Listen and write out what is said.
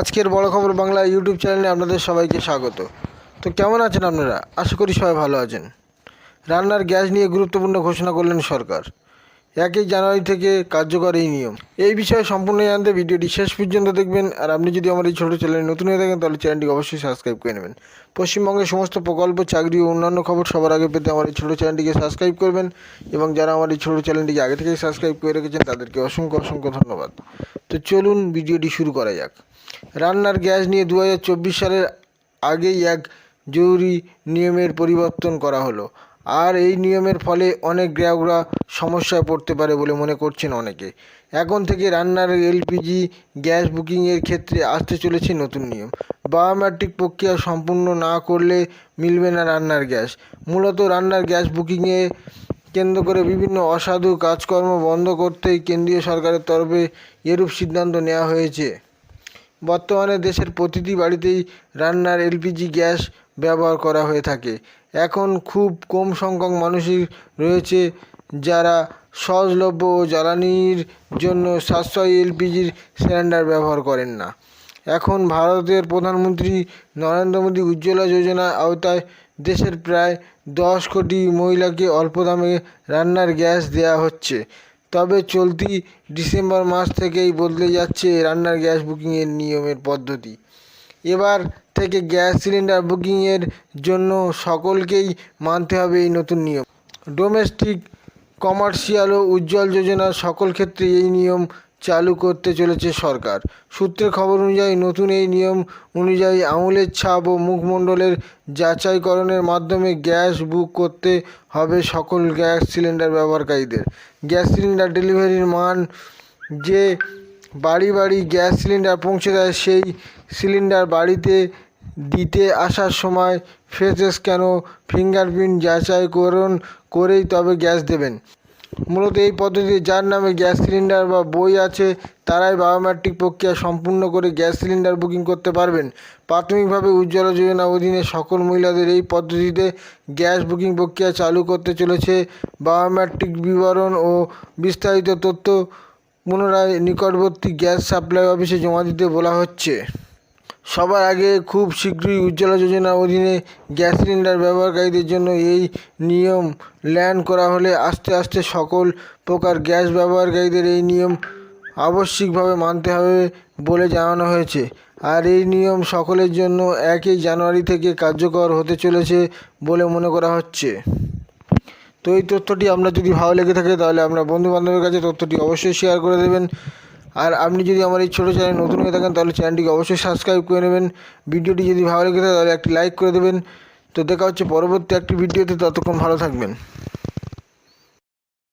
আজকের বড় খবর বাংলা ইউটিউব চ্যানেলে আপনাদের সবাইকে স্বাগত। তো কেমন আছেন আপনারা? আশা করি সবাই ভালো আছেন। রান্নার গ্যাস নিয়ে গুরুত্বপূর্ণ ঘোষণা করলেন সরকার। একই জানুয়ারি থেকে কার্যকর এই নিয়ম। এই বিষয়ে সম্পূর্ণ জানতে ভিডিওটি শেষ পর্যন্ত দেখবেন। আর আপনি যদি আমার এই ছোটো চ্যানেলে নতুন হয়ে থাকেন, তাহলে চ্যানেলটি অবশ্যই সাবস্ক্রাইব করে নেবেন। পশ্চিমবঙ্গের সমস্ত প্রকল্প, চাকরি ও অন্যান্য খবর সবার আগে পেতে আমার এই ছোটো চ্যানেলটিকে সাবস্ক্রাইব করবেন এবং যারা আমার এই ছোটো চ্যানেলটিকে আগে থেকেই সাবস্ক্রাইব করে রেখেছেন, তাদেরকে অসংখ্য অসংখ্য ধন্যবাদ। তো চলুন ভিডিওটি শুরু করা যাক। রান্নার গ্যাস নিয়ে দু হাজার চব্বিশ সালের আগেই এক জরুরি নিয়মের পরিবর্তন করা হলো। আর এই নিয়মের ফলে অনেক গ্রাহকরা সমস্যায় পড়তে পারে বলে মনে করছেন অনেকে। এখন থেকে রান্নার এলপিজি গ্যাস বুকিংয়ের ক্ষেত্রে আসতে চলেছে নতুন নিয়ম। বায়োমেট্রিক প্রক্রিয়া সম্পূর্ণ না করলে মিলবে না রান্নার গ্যাস। মূলত রান্নার গ্যাস বুকিংয়ে কেন্দ্র করে বিভিন্ন অসাধু কাজকর্ম বন্ধ করতেই কেন্দ্রীয় সরকারের তরফে এরূপ সিদ্ধান্ত নেওয়া হয়েছে। বর্তমানে দেশের প্রতিটি বাড়িতেই রান্নার এলপিজি গ্যাস ব্যবহার করা হয়ে থাকে। এখন খুব কম সংখ্যক মানুষই রয়েছে যারা সহজলভ্য ও জ্বালানির জন্য সাশ্রয়ী এলপিজির সিলিন্ডার ব্যবহার করেন না। এখন ভারতের প্রধানমন্ত্রী নরেন্দ্র মোদী উজ্জ্বলা যোজনার আওতায় দেশের প্রায় দশ কোটি মহিলাকে অল্প দামে রান্নার গ্যাস দেওয়া হচ্ছে। তবে চলতি ডিসেম্বর মাস থেকেই বদলে যাচ্ছে রান্নার গ্যাস বুকিংয়ের নিয়মের পদ্ধতি। এবার থেকে গ্যাস সিলিন্ডার বুকিংয়ের জন্য সকলকেই মানতে হবে এই নতুন নিয়ম। ডোমেস্টিক কমার্শিয়াল ও উজ্জ্বল যোজনার সকল ক্ষেত্রে এই নিয়ম চালু করতে চলেছে সরকার। সূত্রের খবর অনুযায়ী, নতুন এই নিয়ম অনুযায়ী আঙুলের ছাপ ও মুখমণ্ডলের যাচাইকরণের মাধ্যমে গ্যাস বুক করতে হবে সকল গ্যাস সিলিন্ডার ব্যবহারকারীদের। গ্যাস সিলিন্ডার ডেলিভারির মান যে বাড়ি বাড়ি গ্যাস সিলিন্ডার পৌঁছে দেয়, সেই সিলিন্ডার বাড়িতে দিতে আসার সময় ফেস স্ক্যান ও ফিঙ্গারপ্রিন্ট যাচাইকরণ করেই তবে গ্যাস দেবেন। মূলত এই পদ্ধতিতে যার নামে গ্যাস সিলিন্ডার বা বই আছে, তারাই বায়োমেট্রিক প্রক্রিয়া সম্পূর্ণ করে গ্যাস সিলিন্ডার বুকিং করতে পারবেন। প্রাথমিকভাবে উজ্জ্বলা যোজনা অধীনে সকল মহিলাদের এই পদ্ধতিতে গ্যাস বুকিং প্রক্রিয়া চালু করতে চলেছে। বায়োমেট্রিক বিবরণ ও বিস্তারিত তথ্য পুনরায় নিকটবর্তী গ্যাস সাপ্লাই অফিসে জমা দিতে বলা হচ্ছে। সবার আগে খুব শীঘ্রই উজ্জ্বলা যোজনার অধীনে গ্যাস সিলিন্ডার ব্যবহারকারীদের জন্য এই নিয়ম ল্যান্ড করা হলে আস্তে আস্তে সকল প্রকার গ্যাস ব্যবহারকারীদের এই নিয়ম আবশ্যিকভাবে মানতে হবে বলে জানানো হয়েছে। আর এই নিয়ম সকলের জন্য একই জানুয়ারি থেকে কার্যকর হতে চলেছে বলে মনে করা হচ্ছে। তো এই তথ্যটি আপনার যদি ভালো লেগে থাকে তাহলে আপনার বন্ধু বান্ধবের কাছে তথ্যটি অবশ্যই শেয়ার করে দেবেন। আর আপনি যদি আমার এই ছোটো চ্যানেল নতুন হয়ে থাকেন, তাহলে চ্যানেলটিকে অবশ্যই সাবস্ক্রাইব করে নেবেন। ভিডিওটি যদি ভালো লেগে থাকে, তাহলে একটি লাইক করে দেবেন। তো দেখা হচ্ছে পরবর্তী একটি ভিডিওতে, ততক্ষণ ভালো থাকবেন।